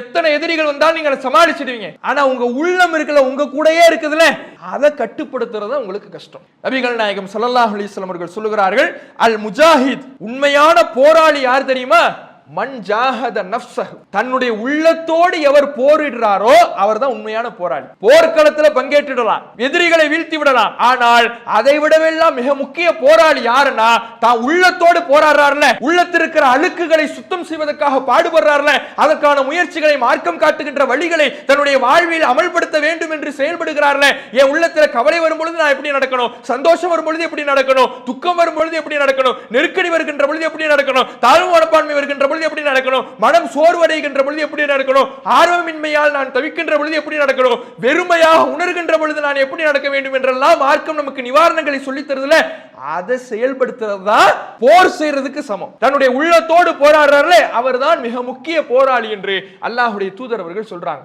எத்தனை எதிரிகள் வந்தாலும் நீங்க சமாளிச்சிடுவீங்க. ஆனா உங்க உள்ளம் இருக்குல்ல உங்க கூடயே இருக்குதுல்ல அதை கட்டுப்படுத்துறது உங்களுக்கு கஷ்டம். நபிகள் நாயகம் சல்லாஹ் அலிஸ்லாம் அவர்கள் சொல்லுகிறார்கள் அல் முஜாஹித் உண்மையான போராளி யார் தெரியுமா? மன் ஜாஹத தன்னுடைய உள்ளத்தோடு எவர் போரிடுறாரோ அவர் தான் உண்மையான போராளி. போர்க்களத்துல பங்கேற்றிடலாம் எதிரிகளை வீழ்த்தி விடலாம். ஆனால் அதை விடவெல்லாம் மிக முக்கிய போராளி யாருன்னா தான் உள்ளத்தோடு போராடுறாருல. உள்ளத்திருக்கிற அழுக்குகளை சுத்தம் செய்வதற்காக பாடுபடுறாருல. அதற்கான முயற்சிகளை மார்க்கம் காட்டுகின்ற வழிகளை தன்னுடைய வாழ்வில் அமல்படுத்த வேண்டும் என்று செயல்படுகிறார்ல. என் உள்ளத்தில் கவலை வரும்பொழுது நான் எப்படி நடக்கணும்? சந்தோஷம் வரும்பொழுது எப்படி நடக்கணும்? துக்கம் வரும்பொழுது எப்படி நடக்கணும்? நெருக்கடி வருகின்ற பொழுது எப்படி நடக்கணும்? தாழ்வு மனப்பான்மை வருகின்ற பொழுது பொழுது எப்படி நடக்கணும்? மனம் சோர்வடைகின்ற பொழுது எப்படி நடக்கணும்? ஆர்வமின்மையால் நான் தவிக்கின்ற பொழுது எப்படி நடக்கணும்? வெறுமையாக உணர்கின்ற பொழுது நான் எப்படி நடக்க வேண்டும் என்றெல்லாம் மார்க்கம் நமக்கு நிவாரணங்களை சொல்லித் தருதுல அதை செயல்படுத்துறது போர் செய்யறதுக்கு சமம். தன்னுடைய உள்ளத்தோடு போராடுறாருல அவர்தான் மிக முக்கிய போராளி என்று அல்லாஹுடைய தூதர் அவர்கள் சொல்றாங்க.